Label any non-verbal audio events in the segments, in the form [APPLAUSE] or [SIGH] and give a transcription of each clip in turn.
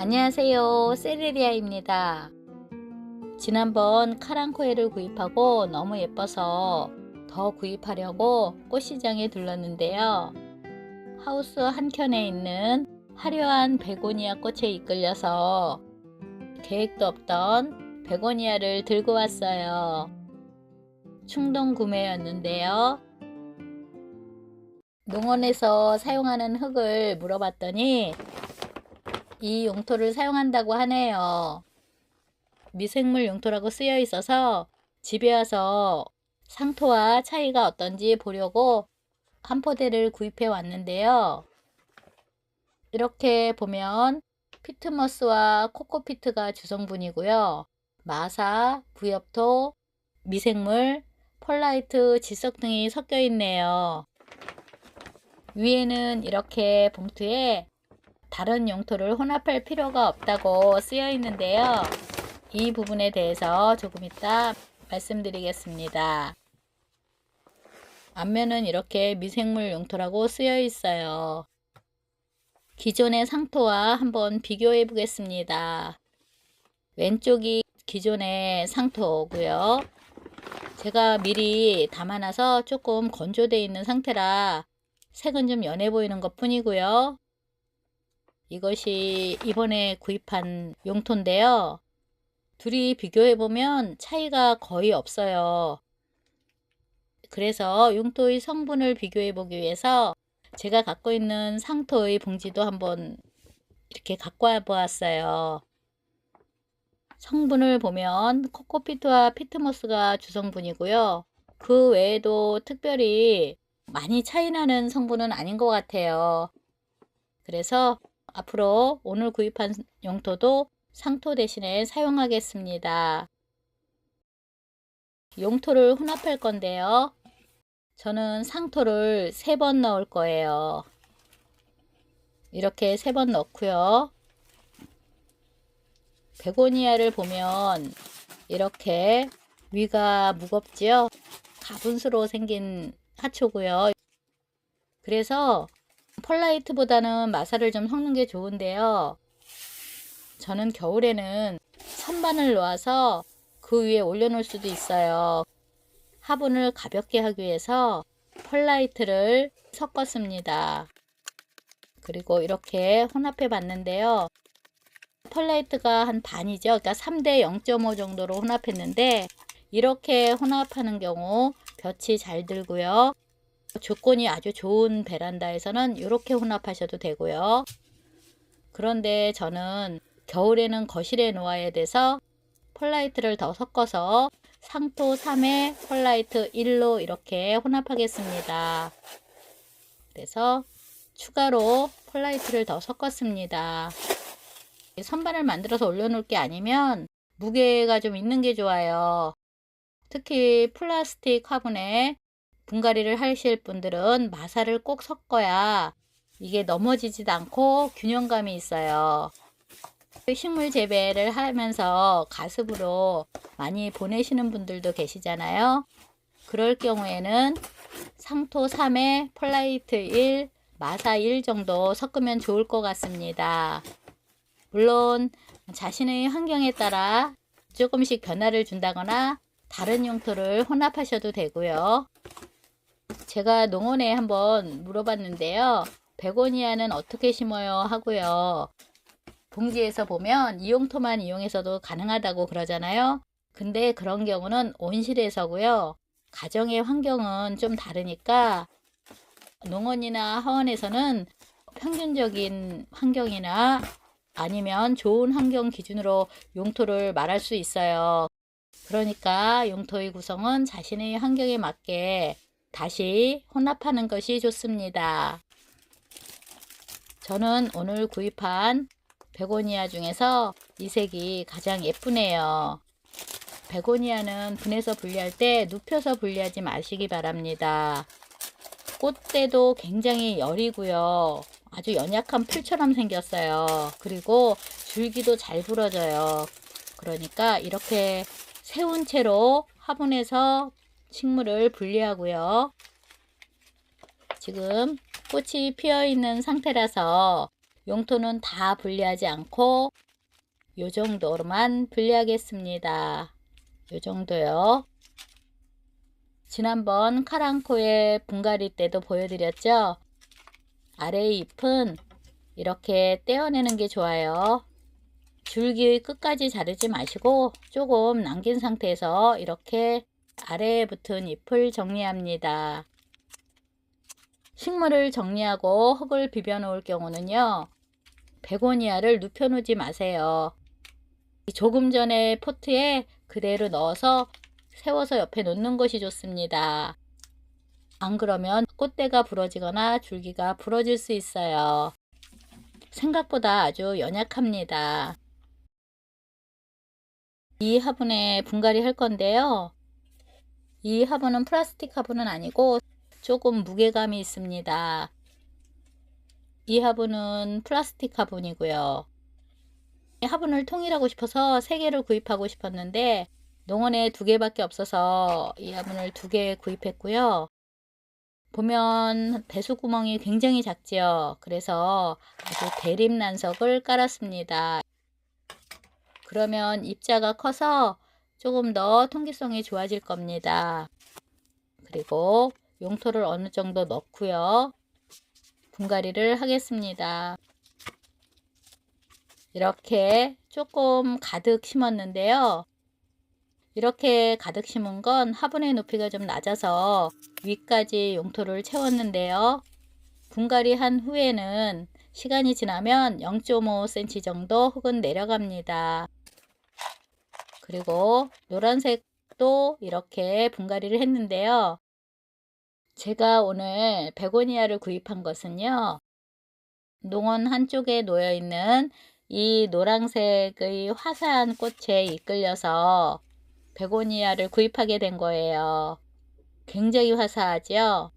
안녕하세요. 세레리아입니다. 지난번 카랑코에를 구입하고 너무 예뻐서 더 구입하려고 꽃시장에 들렀는데요. 하우스 한켠에 있는 화려한 베고니아 꽃에 이끌려서 계획도 없던 베고니아를 들고 왔어요. 충동 구매였는데요. 농원에서 사용하는 흙을 물어봤더니 이 용토를 사용한다고 하네요. 미생물 용토라고 쓰여 있어서 집에 와서 상토와 차이가 어떤지 보려고 한 포대를 구입해 왔는데요. 이렇게 보면 피트머스와 코코피트가 주성분이고요. 마사, 부엽토, 미생물, 폴라이트, 지석 등이 섞여 있네요. 위에는 이렇게 봉투에 다른 용토를 혼합할 필요가 없다고 쓰여 있는데요. 이 부분에 대해서 조금 이따 말씀드리겠습니다. 앞면은 이렇게 미생물 용토라고 쓰여 있어요. 기존의 상토와 한번 비교해 보겠습니다. 왼쪽이 기존의 상토고요. 제가 미리 담아놔서 조금 건조되어 있는 상태라 색은 좀 연해 보이는 것 뿐이고요. 이것이 이번에 구입한 용토인데요. 둘이 비교해 보면 차이가 거의 없어요. 그래서 용토의 성분을 비교해 보기 위해서 제가 갖고 있는 상토의 봉지도 한번 이렇게 갖고 와 보았어요. 성분을 보면 코코피트와 피트모스가 주성분이고요. 그 외에도 특별히 많이 차이 나는 성분은 아닌 것 같아요. 그래서 앞으로 오늘 구입한 용토도 상토 대신에 사용하겠습니다. 용토를 혼합할 건데요. 저는 상토를 3번 넣을 거예요. 이렇게 3번 넣고요. 베고니아를 보면 이렇게 위가 무겁지요? 가분수로 생긴 하초고요. 그래서 펄라이트보다는 마사를 좀 섞는 게 좋은데요. 저는 겨울에는 선반을 놓아서 그 위에 올려놓을 수도 있어요. 화분을 가볍게 하기 위해서 펄라이트를 섞었습니다. 그리고 이렇게 혼합해 봤는데요. 펄라이트가 한 반이죠. 그러니까 3대 0.5 정도로 혼합했는데 이렇게 혼합하는 경우 볕이 잘 들고요. 조건이 아주 좋은 베란다에서는 이렇게 혼합하셔도 되고요. 그런데 저는 겨울에는 거실에 놓아야 돼서 폴라이트를 더 섞어서 상토 3에 폴라이트 1로 이렇게 혼합하겠습니다. 그래서 추가로 폴라이트를 더 섞었습니다. 선반을 만들어서 올려놓을 게 아니면 무게가 좀 있는 게 좋아요. 특히 플라스틱 화분에 분갈이를 하실 분들은 마사를 꼭 섞어야 이게 넘어지지도 않고 균형감이 있어요. 식물 재배를 하면서 가습으로 많이 보내시는 분들도 계시잖아요. 그럴 경우에는 상토 3에 폴라이트 1, 마사 1 정도 섞으면 좋을 것 같습니다. 물론 자신의 환경에 따라 조금씩 변화를 준다거나 다른 용토를 혼합하셔도 되고요. 제가 농원에 한번 물어봤는데요. 베고니아는 어떻게 심어요? 하고요. 봉지에서 보면 이용토만 이용해서도 가능하다고 그러잖아요. 근데 그런 경우는 온실에서고요. 가정의 환경은 좀 다르니까 농원이나 하원에서는 평균적인 환경이나 아니면 좋은 환경 기준으로 용토를 말할 수 있어요. 그러니까 용토의 구성은 자신의 환경에 맞게 다시 혼합하는 것이 좋습니다. 저는 오늘 구입한 베고니아 중에서 이 색이 가장 예쁘네요. 베고니아는 분해서 분리할 때 눕혀서 분리하지 마시기 바랍니다. 꽃대도 굉장히 여리고요. 아주 연약한 풀처럼 생겼어요. 그리고 줄기도 잘 부러져요. 그러니까 이렇게 세운 채로 화분에서 식물을 분리하고요. 지금 꽃이 피어 있는 상태라서 용토는 다 분리하지 않고 요 정도로만 분리하겠습니다. 요 정도요. 지난번 카랑코의 분갈이 때도 보여드렸죠? 아래 잎은 이렇게 떼어내는 게 좋아요. 줄기 끝까지 자르지 마시고 조금 남긴 상태에서 이렇게 아래에 붙은 잎을 정리합니다. 식물을 정리하고 흙을 비벼 놓을 경우는요. 베고니아를 눕혀 놓지 마세요. 조금 전에 포트에 그대로 넣어서 세워서 옆에 놓는 것이 좋습니다. 안 그러면 꽃대가 부러지거나 줄기가 부러질 수 있어요. 생각보다 아주 연약합니다. 이 화분에 분갈이 할 건데요. 이 화분은 플라스틱 화분은 아니고 조금 무게감이 있습니다. 이 화분은 플라스틱 화분이고요. 이 화분을 통일하고 싶어서 세 개를 구입하고 싶었는데 농원에 두 개밖에 없어서 이 화분을 두개 구입했고요. 보면 배수구멍이 굉장히 작지요. 그래서 아주 대립 난석을 깔았습니다. 그러면 입자가 커서 조금 더 통기성이 좋아질 겁니다. 그리고 용토를 어느 정도 넣고요. 분갈이를 하겠습니다. 이렇게 조금 가득 심었는데요. 이렇게 가득 심은 건 화분의 높이가 좀 낮아서 위까지 용토를 채웠는데요. 분갈이 한 후에는 시간이 지나면 0.5cm 정도 흙은 내려갑니다. 그리고 노란색도 이렇게 분갈이를 했는데요. 제가 오늘 베고니아를 구입한 것은요. 농원 한쪽에 놓여 있는 이 노란색의 화사한 꽃에 이끌려서 베고니아를 구입하게 된 거예요. 굉장히 화사하죠?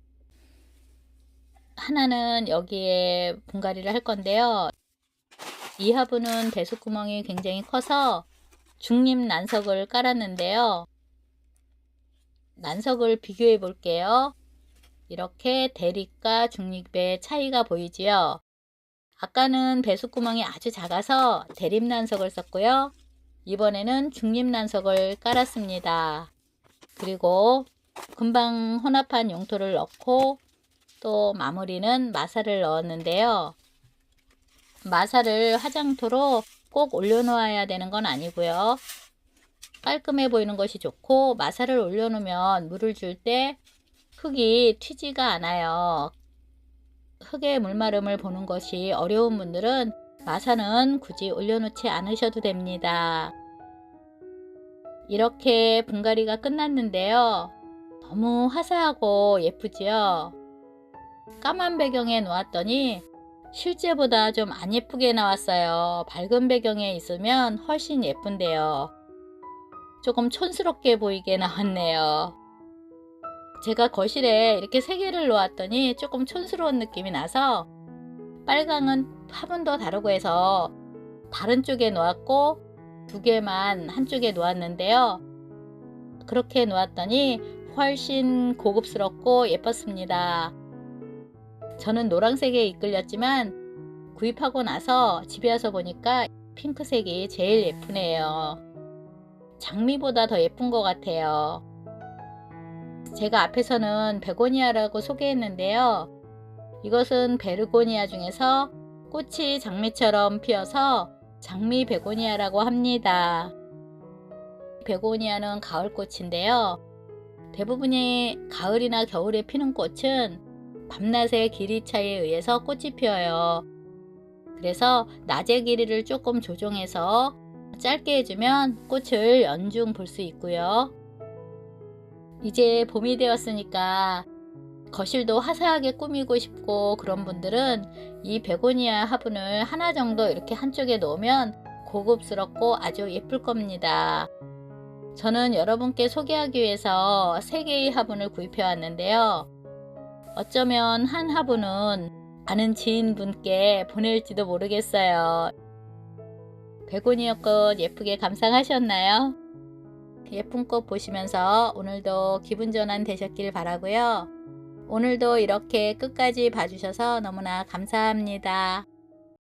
하나는 여기에 분갈이를 할 건데요. 이 화분은 배수구멍이 굉장히 커서 중립 난석을 깔았는데요. 난석을 비교해 볼게요. 이렇게 대립과 중립의 차이가 보이지요. 아까는 배수구멍이 아주 작아서 대립 난석을 썼고요. 이번에는 중립 난석을 깔았습니다. 그리고 금방 혼합한 용토를 넣고 또 마무리는 마사를 넣었는데요. 마사를 화장토로 꼭 올려놓아야 되는 건 아니고요. 깔끔해 보이는 것이 좋고 마사를 올려놓으면 물을 줄 때 흙이 튀지가 않아요. 흙의 물마름을 보는 것이 어려운 분들은 마사는 굳이 올려놓지 않으셔도 됩니다. 이렇게 분갈이가 끝났는데요. 너무 화사하고 예쁘지요? 까만 배경에 놓았더니 실제보다 좀 안 예쁘게 나왔어요. 밝은 배경에 있으면 훨씬 예쁜데요. 조금 촌스럽게 보이게 [LAUGHS] 나왔네요. 제가 거실에 이렇게 세 개를 놓았더니 조금 촌스러운 느낌이 나서 빨강은 화분 도 다르고 해서 다른 쪽에 놓았고 두 개만 한쪽에 놓았는데요. 그렇게 놓았더니 훨씬 고급스럽고 예뻤습니다. 저는 노란색에 이끌렸지만 구입하고 나서 집에 와서 보니까 핑크색이 제일 예쁘네요. 장미보다 더 예쁜 것 같아요. 제가 앞에서는 베고니아라고 소개했는데요. 이것은 베르고니아 중에서 꽃이 장미처럼 피어서 장미 베고니아라고 합니다. 베고니아는 가을꽃인데요. 대부분이 가을이나 겨울에 피는 꽃은 밤낮의 길이 차이에 의해서 꽃이 피어요. 그래서 낮의 길이를 조금 조정해서 짧게 해주면 꽃을 연중 볼 수 있고요. 이제 봄이 되었으니까 거실도 화사하게 꾸미고 싶고 그런 분들은 이 베고니아 화분을 하나 정도 이렇게 한쪽에 놓으면 고급스럽고 아주 예쁠 겁니다. 저는 여러분께 소개하기 위해서 3개의 화분을 구입해 왔는데요. 어쩌면 한 화분은 아는 지인분께 보낼지도 모르겠어요. 베고니아 꽃 예쁘게 감상하셨나요? 예쁜 꽃 보시면서 오늘도 기분 전환 되셨길 바라고요. 오늘도 이렇게 끝까지 봐주셔서 너무나 감사합니다.